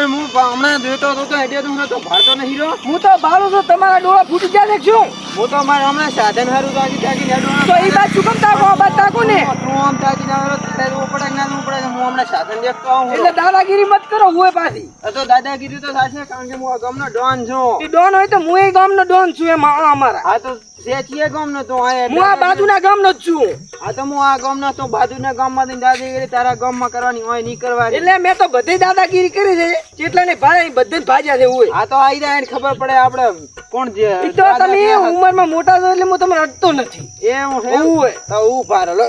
પણ હું હમણાં હતો તો તો હું તો ભારતો નહીં રહ્યો. હું તો બારું છું તમારા ડોળા ફૂટી ગયા છું હું તો મારે હમણાં સાધન હારું તો એ બાદ શું કેમ તાકો આ બાદ તાકો ને? આમ તાકી ના આવે તો પડે ના એવું પડે હું હમણાં સાધન દેખતો આવું એટલે દાદાગીરી મત કરો હું પાછી. તો દાદાગીરી તો થશે કારણ કે હું આ ગામનો ડોન છું. ડોન હોય તો હું એ ગામનો ડોન છું એ આ અમારા. આ તો છે ગામ ગામનો તો હું આ બાજુના ગામ નો છું. આ તો હું આ ગામનો તો બાજુના ગામમાંથી દાદાગીરી તારા ગામમાં કરવાની હોય નહીં કરવાની એટલે મેં તો બધી દાદાગીરી કરી છે જેટલા ને ભાઈ બધે જ ભાજ્યા છે હું આ તો આઈ જાય ખબર પડે આપણે કોણ એ તો તમે ઉંમરમાં મોટા છો એટલે હું તમને અડતો નથી. એવું હું. તો હું રહો લે.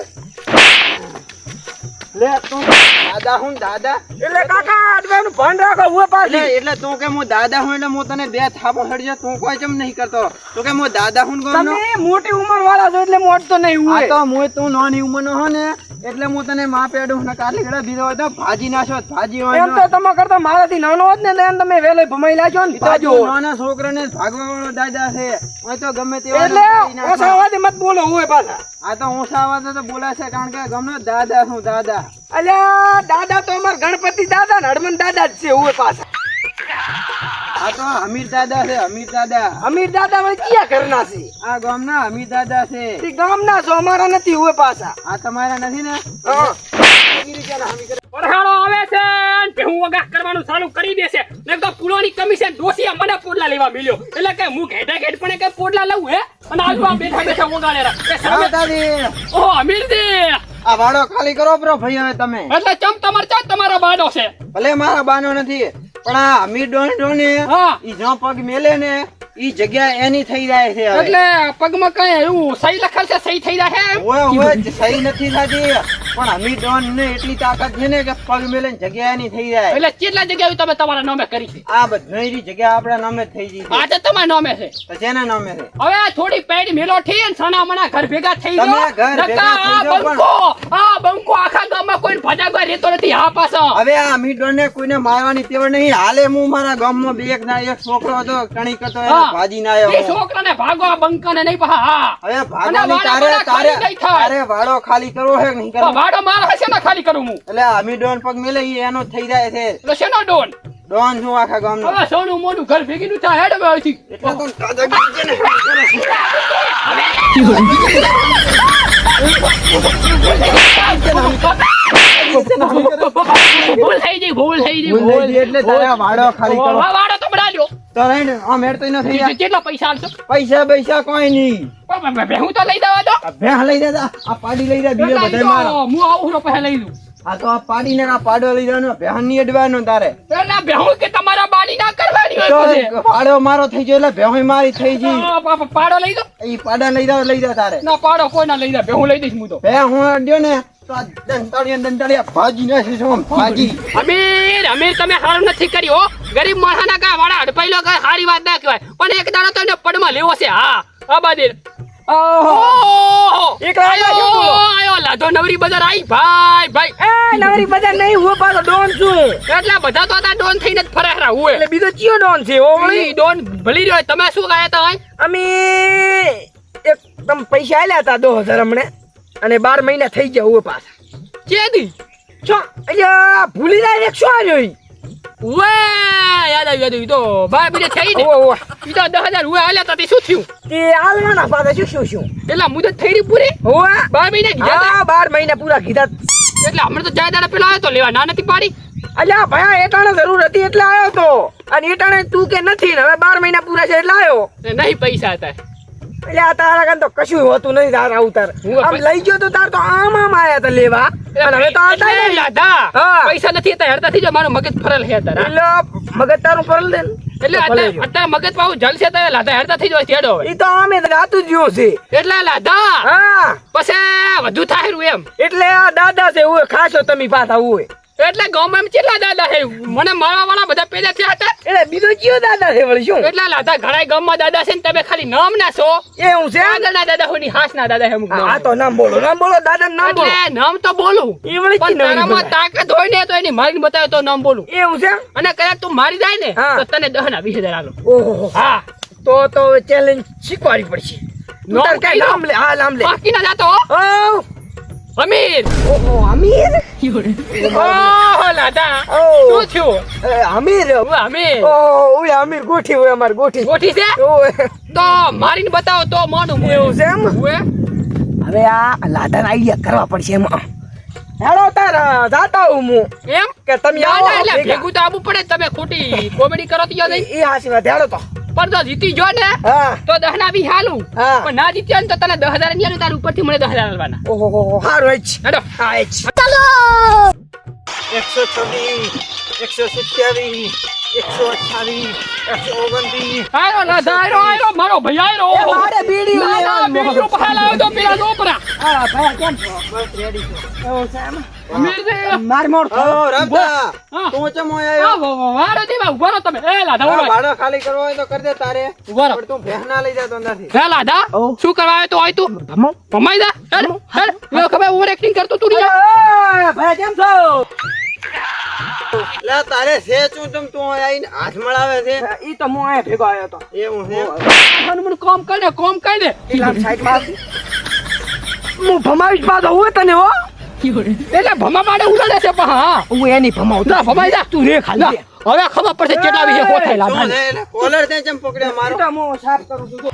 લે તું દાદા હું દાદા. એટલે કાકા અડવાનું ભાન રાખો હું એટલે પાછી. એટલે તું કે હું દાદા હું એટલે હું તને બે થાપો હડજે તું કોઈ ચમ નહીં કરતો. તું કે હું દાદા હું ગામનો. તમે મોટી ઉંમર વાળા છો એટલે મોટ તો નહીં હું તો હું તું નાની ઉંમરનો હો ને. એટલે હું તને માં પેડું ને કાટલી ઘડા દીધો હોય તો ભાજી નાશો ભાજી હોય એમ તો. તમે કરતા મારાથી નાનો હોત ને એમ તમે વેલે ભમાઈ લાગ્યો ને ભાજો ભાજો નાના છોકરાને ભાગવા વાળો દાદા છે. હોય તો ગમે તે એટલે ઓછા અવાજે મત બોલો હોય પાછા. આ તો ઓછા અવાજે તો બોલાશે કારણ કે ગમે દાદા શું દાદા. અલ્યા દાદા તો અમાર ગણપતિ દાદા ને હડમન દાદા જ છે હોય પાછા. આ તો અમીર દાદા છે અમીર દાદા. અમીર દાદા વળી ક્યાં ઘરના છે? આ ગામના અમી દાદા છે. તે ગામના છો અમારા નથી હોય પાછા. આ તમારા નથી ને? હા. પરહાળો આવે છે કે હું વગાહ કરવાનું ચાલુ કરી દેશે. ને તો પુલોની કમિશન ડોસીએ મને પોડલા લેવા મળ્યો એટલે કે હું ઘેટા ઘેટ પણ કે પોડલા લઉં હે? અને આજુ આ બેઠા બેઠા સામે દાદી ઓહો અમીરજી! આ વાડો ખાલી કરો બ્રો ભાઈ હવે તમે. એટલે ચમ તમાર ચા તમારો બાડો છે? ભલે મારા બાનો નથી પણ આ અમીર ડોન ડોને હા. ઈ જો પગ મેલે ને ઈ જગ્યા એની થઈ જાય છે. એટલે પગમાં કઈ એવું સહી લખેલ છે સહી થઈ જાય છે ઓય ઓય સહી નથી થતી પણ ડોન ને એટલી તાકાત છે ને કે પગ મેલે જગ્યા ની થઈ જાય. એટલે કેટલા જગ્યા તમે તમારા નામે કરી છે? આ બધી જગ્યા આપણા નામે થઈ ગઈ આ તો તમારા નામે છે. તો જેના નામે છે? હવે થોડી પેડ મેલો થી ને સાના મના ઘર ભેગા થઈ તમે ઘર ભેગા થઈ આ જાઓ પણ- આ બંકો આખા ગામમાં કોઈ ભજાગવા રહેતો નથી હા પાછો. હવે આ ડોન ને કોઈને મારવાની તેવડ નહીં. હાલે હું મારા ગામમાં બે એક ના એક છોકરો હતો કણી કરતો એ ભાજી ના એ આવ્યો છોકરાને ભાગો આ બંકાને નહીં પા હા. હવે ભાગવાની તારે તારે. તારે વાળો ખાલી કરવો હે નહીં કરવો? વાડો માલ હશે ને ખાલી કરું હું? એટલે આ ડોન પગ મેલે એનો થઈ જાય છે. એટલે શેનો ડોન? ડોન છું આખા ગામનો? હવે સોનું મોનું ઘર ભેગી નું થાય હેડ હવે અહીંથી. એટલે તો દાદાગીરી ભૂલ થઈ ગઈ ભૂલ થઈ ગઈ ભૂલ. થઈ ગઈ એટલે તારે વાડો ખાલી કરો. હવે વાડો તો બનાવજો તો નહીં ને, આમ હેડ તો નથી કેટલા પૈસા આલશો પૈસા પૈસા કોઈ નહીં. પણ બે- બે- હું તો લઈ દેવા દો ભેહ લઈ દેતા આ પાડી લઈ દે બીજો એટલે મારો. હું આવું તો લઈ લઉં. આ તો આ પાડી ને આ પાડો લઈ જવાનો ભેહની અડવાનો તારે. બેહું કે તમારા બાની ના કરવાની હોય પાડો મારો થઈ ગયો એટલે ભેહ મારી થઈ ગઈ. પાડો લઈ દો. એ પાડા લઈ દો લઈ દો તારે. ના પાડો કોઈ ના લઈ દે બેહું લઈ દઈશ હું તો. ભેહ હું અડ્યો ને અમીર અમીર તમે હારું નથી કર્યું ગરીબ માણસના કા વાળા હડપાઈ કઈ સારી વાત ના કહેવાય. પણ એક દાડો તો એને પડમાં લેવો છે હા. આબાદીર ઓહો. ઓહો. એકલા આયા શું બોલો? આયો લાધો નવરી બજાર આઈ ભાઈ ભાઈ. એ નવરી બજાર નહીં હું ડોન છું. એટલા બધા તો હતા ડોન થઈને જ ફરે હરા હુએ. એટલે બીજો ચિયો ડોન છે ઓળી ડોન ભલી રહ્યો તમે શું ગાયા તમે પૈસા આલ્યા હતા દો હજાર હમણે. અને બાર મહિના થઈ ગયા હોય પાછા. ચેદી છો અલ્યા ભૂલી જાય એક શું આવ્યો ઈ? વે યાદ આવ્યું યાદ આવ્યું. તો ભાઈ બીજે થઈ ને. ઓવે. ઈ તો દસ હજાર હુએ આલ્યા તા શું થયું? તે આલવાના પાછા શું શું શું? એટલે મુદત થઈ રહી પૂરી? હોવે બાર મહિના કીધા હા બાર મહિના પૂરા કીધા. એટલે હમણાં તો જાય દાડા પેલા આવ્યો તો લેવા ના નથી પાડી? અલ્યા ભયા એટાણે જરૂર હતી એટલે આવ્યો તો. અને એટાણે તું કે નથી ને હવે બાર મહિના પૂરા છે એટલે આવ્યો નહીં પૈસા હતા. એટલે આ તારા કાન તો કશું હોતું નથી તારા આમ લઈ ગયો તો તાર તો આમ આમ આયા લેવા. અને હવે તો આવતા નહીં. લાધા પૈસા નથી હતા હેડતા થઈ જાઓ મારું મગજ ફરલ હે તારા. એટલે મગજ તારું ફરલ દે એટલે અત્યારે જો. મગજ પાછું જલશે તો લાધા હેડતા થઈ જાય છેડો ઈ તો અમે રાતું જ છે. એટલે લાધા હા. પછી વધુ થાય એમ. એટલે આ દાદા છે ઓય ખાસો તમે પાછા ઓય એટલે ગામમાં કેટલા દાદા છે મને મારવા વાળા બધા પેદા થયા હતા? એટલે બીજો કયો દાદા છે વળી શું? એટલા લાધા ઘણા ગામમાં દાદા છે ને તમે ખાલી નામ ના છો. એ હું છે આગળના દાદા હોયની હાસના દાદા છે અમુક આ તો નામ બોલો નામ બોલો દાદા નામ બોલો. એટલે નામ તો બોલું એ વળી પણ તારામાં તાકાત હોય ને તો એની મારીને બતાવે તો નામ બોલું. એ હું છે અને કદાચ તું મારી જાય ને તો તને દહન ના વીસ હજાર આલો. ઓહો હા. તો તો ચેલેન્જ શીખવાડી પડશે. નામ લે હા નામ લે. બાકી ના જાતો હો. ઓ અમીર! ઓહો અમીર? ઓહો લાદા. શું થયું? અમીર? હું અમીર. ઓહો ઓય અમીર ગોઠી હોય અમાર ગોઠી. ગોઠી છે? તો મારીને બતાવો તો મોઢું એવું છે એમ? હવે આ લાદાના આઈડિયા કરવા પડશે એમાં. હેડો તાર જાતા હું એમ? કે તમે આવો એટલે ભેગા. તો આવવું પડે. તમે ખોટી કોમેડી કરો તો યાદ એ હાસી વાત. હેડો તો. પણ તો જીતી જો ને તો દહ ના બી હાલું. પણ ના જીતી ને તો તને દહ હજાર નહીં તાર ઉપરથી મને દહ હજાર આલવાના. ઓહો હારું હેડો. હા ચાલો. એકસો છવ્વીસ એકસો સત્યાવીસ એકસો અઠ્ઠાવીસ એકસો ઓગણત્રીસ. ના આયરો મારો ભાઈ આયરો એ મારે બીડી ના, ના, લેવાનું. બીડીઓ લાવ્યો તો પેલા છોકરા હા ભાઈ કેમ છો? બસ રેડી છો. એવું છે એમ? માર મોડ ઓ તું ચમ આ આવ્યો વા- વા- વારો દેવા ઊભા તમે. એ લાદા હા, ભાડો ખાલી કરવો હોય તો કરી દે તારે. ઊભા પણ તું ભેંસ લઈ જતો નથી હે લાદા શું કરવા આવ્યો તો? હોય તું. ભમો. ભમાઈ જા. હેડ હેડ લો ખબર ઓવર એક્ટિંગ કરતો તું નહીં. ભાઈ કેમ છો? લે તારે છે શું તમ? તું આઈને હાથ મળાવે છે? ઈ તો હું આયા ભેગો આવ્યો તો. છે? મને મને કોમ કર દે કોમ કર દે સાઈડમાં હું ભમાવીશ પાછો હું તને હો? એટલે ભમા માટે ઉડાડે છે પણ હા. હું એની ભમાવ ના ભમાઈ જા. તું રે ખાલી હવે ખબર પડશે કેટલા વિશે કોલર તે પકડ્યો મારો. સાફ કરું છું.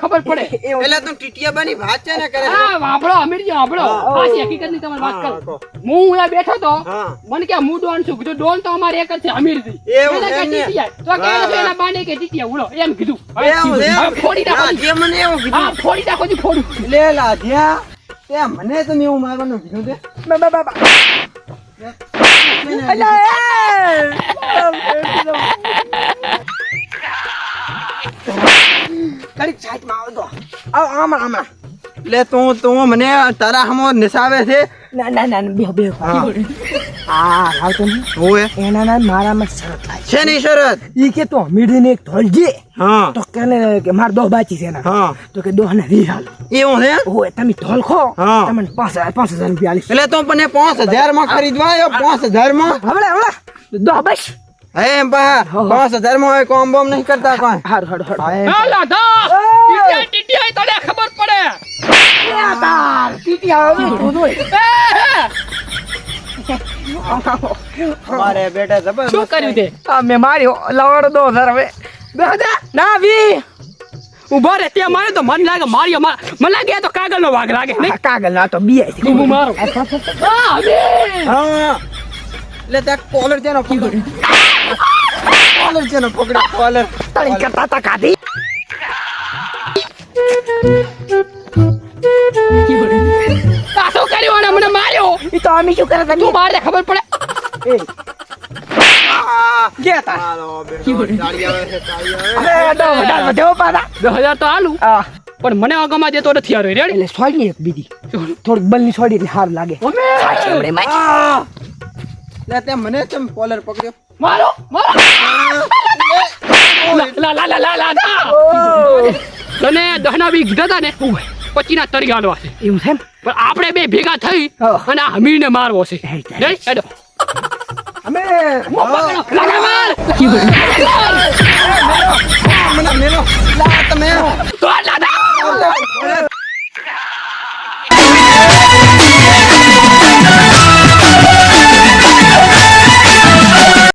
ખબર પડે. એટલે તું ટીટિયા બની વાત છે ને કરે હા વાપડો અમીરજી વાપડો હા. આશી હકીકતની તમારી વાત કરું. હું અહીંયા બેઠો તો મને કે હું ડોન છું. કીધું ડોન તો અમારે એક જ છે અમીરજી. એવું કે તો એને બાને ઉડો એમ કીધું. ફોડી નાખો જે મને એવું કીધું. હા ફોડી નાખો જી, ફોડું. લે લાધ્યા. તે મને તો એવું મારવાનું કીધું તે. બા. બા બા બા. અલા, એ! ઘડીક સાઈડમાં આવજો. આવ, આમાં, આમાં. લે તું તું મને તારા હમો નિસાવે છે ના ના ના બે હા. આ આવતો ને હોવે એના ના મારામાં શરતની શરત? ઈ કે તો મીડીને એક ધોલજે હા. તો કેને કે માર દોહ બાચી છે એના. હા. તો કે દોહ ને વી હાલ એવું તમે ધોલ ખો. હા. તમને પાંચ હજાર પાંચ હજાર રૂપિયા આલીશ. એટલે તું મને પાંચ હજારમાં ખરીદવા આવ્યો પાંચ હજારમાં હવળે હવળે. દોહ બસ. હે એમ પા પાંચ હજારમાં હોય કોમ બોમ નહીં કરતા કોઈ. હારું. ટીટીઆઈ, ટીટીઆઈ, તને ખબર પડે. એ તાર. મારે બેટા જબર શું કર્યું તે? આ મેં માર્યો લવડ દો સર હવે. દાદા ના વી. ઊભા રે ત્યાં મારે તો મન લાગે માર્યો માર. મને લાગે તો કાગળ નો વાઘ લાગે નહીં? કાગળ ના તો બીઆઈ થી હું મારો. હા. હા. એટલે ત્યાં કોલર છે પકડ. કોલર છે પકડ કોલર. તાળી કરતા તા કાઢી આ અમે શું કરે તું બહાર ખબર પડે. ગયા તા. દસ હજાર તો આલુ. પણ મને અગમાં જતો નથી આવ્યો રેડી એટલે સોડી એક બીજી. થોડીક બલની સોડી એટલે સારું લાગે! લે તે મને ચમ કોલર પકડ્યો? મારો મારો. લા લા લા લા લા લા. તને દહના બી કીધા તા ને પછી ના તરી ગાડવા છે એવું છે પણ આપણે બે ભેગા થઈ અને આ હમીરને મારવો છે. અમે લા, લા, માર. મને મેલો લા તમે.